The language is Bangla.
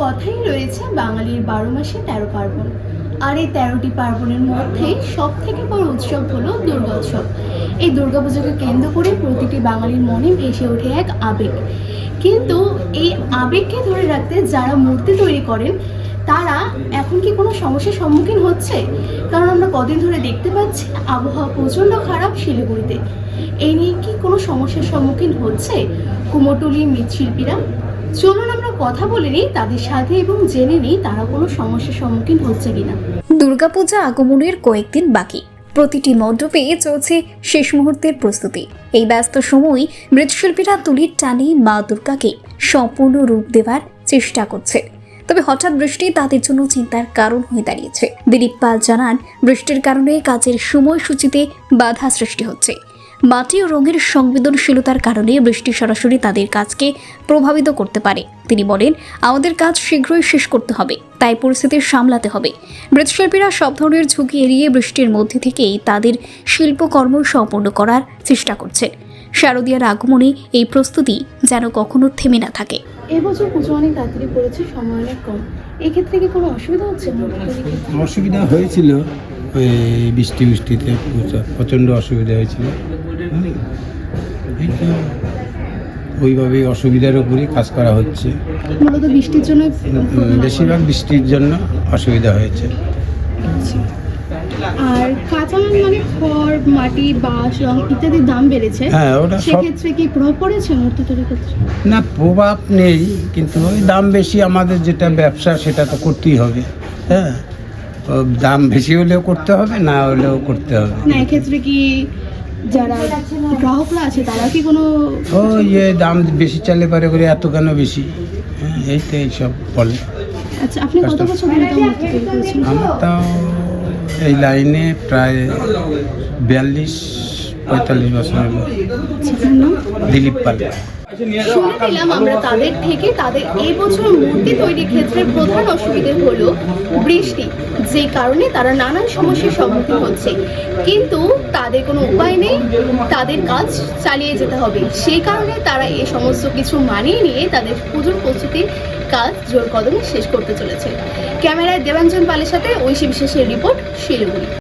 কথাই রয়েছে বাঙালির বারো মাসে তেরো পার্বণ। আর এই তেরোটি পার্বণের মধ্যে সব থেকে বড় উৎসব হলো দুর্গোৎসব। এই দুর্গাপুজোকে কেন্দ্র করে প্রতিটি বাঙালির মনে ভেসে ওঠে এক আবেগ। কিন্তু এই আবেগকে ধরে রাখতে যারা মূর্তি তৈরি করেন, তারা এখন কি কোনো সমস্যার সম্মুখীন হচ্ছে? কারণ আমরা কদিন ধরে দেখতে পাচ্ছি আবহাওয়া প্রচণ্ড খারাপ শিলিগুড়িতে। এই নিয়ে কি কোনো সমস্যার সম্মুখীন হচ্ছে কুমোটুলি মৃৎশিল্পীরা? চলুন কথা বলে নিই তাদের সাথে এবং জেনে নিই তারা কোনো সমস্যার সম্মুখীন হচ্ছে কিনা। দুর্গাপূজা আগমনের কয়েকদিন বাকি। প্রতিটি মণ্ডপে চলছে শেষ মুহূর্তের প্রস্তুতি। এই ব্যস্ত সময় মৃৎশিল্পীরা তুলির টানে মা দুর্গাকে। সম্পূর্ণ রূপ দেওয়ার চেষ্টা করছে। তবে হঠাৎ বৃষ্টি তাদের জন্য চিন্তার কারণ হয়ে দাঁড়িয়েছে। দিলীপ পাল জানান, বৃষ্টির কারণে কাজের সময়সূচিতে বাধা সৃষ্টি হচ্ছে। মাটি ও রঙের সংবেদনশীলতার কারণে বৃষ্টি সরাসরি তাদের কাজকে প্রভাবিত করতে পারে। তিনি বলেন আমাদের কাজ শীঘ্রই শেষ করতে হবে তাই পরিস্থিতি সামলাতে হবে। মৃৎশিল্পীরা সব ধরনের ঝুঁকি এড়িয়ে বৃষ্টির মধ্যে থেকেই তাদের শিল্পকর্ম সম্পন্ন করার চেষ্টা করছেন। শারদীয়ার আগমনে এই প্রস্তুতি যেন কখনো থেমে না থাকে। এবছর পুজো অনেক তাড়াতাড়ি পড়েছে সময় অনেক কম। এক্ষেত্রে কি কোনো অসুবিধা হচ্ছে? অসুবিধা হয়েছিল ওই বৃষ্টি বৃষ্টিতে প্রচণ্ড অসুবিধা হয়েছিল। তো ওইভাবেই অসুবিধার উপরে কাজ করা হচ্ছে। মূলত বৃষ্টির জন্য? বেশিরভাগ বৃষ্টির জন্য অসুবিধা হয়েছে। আর কাঁচামাল মানে খড় মাটি বাঁশ রং ইত্যাদির দাম বেড়েছে। হ্যাঁ ওটা সেক্ষেত্রে কি প্রভাব পড়েছে মূর্তি তৈরির ক্ষেত্রে না প্রভাব নেই কিন্তু ওই দাম বেশি আমাদের যেটা ব্যবসা সেটা তো করতেই হবে। হ্যাঁ দাম বেশি হলেও করতে হবে না হলেও করতে হবে। না এক্ষেত্রে কি যারা গ্রাহকরা আছে তারা কি কোনো ও ইয়ে দাম বেশি চালে পারে করে এত কেন বেশি? হ্যাঁ এই তো এইসব বলে। আচ্ছা আপনি কত বছর ধরে আমার তাও এই লাইনে প্রায় বিয়াল্লিশ পঁয়তাল্লিশ বছরের মতো। আচ্ছা, দিলীপ পাল। শুনে নিলাম আমরা তাদের থেকে তাদের এই বছর মূর্তি তৈরির ক্ষেত্রে প্রধান অসুবিধে হলো বৃষ্টি, যে কারণে তারা নানান সমস্যার সম্মুখীন হচ্ছে। কিন্তু তাদের কোনো উপায় নেই, তাদের কাজ চালিয়ে যেতে হবে। সেই কারণে তারা এই সমস্ত কিছু মানিয়ে নিয়ে তাদের পুজোর প্রস্তুতির কাজ জোর কদমে শেষ করতে চলেছে। ক্যামেরায় দেবাঞ্জন পালের সাথে ঐশী বিশেষের রিপোর্ট, শিলিগুড়ি।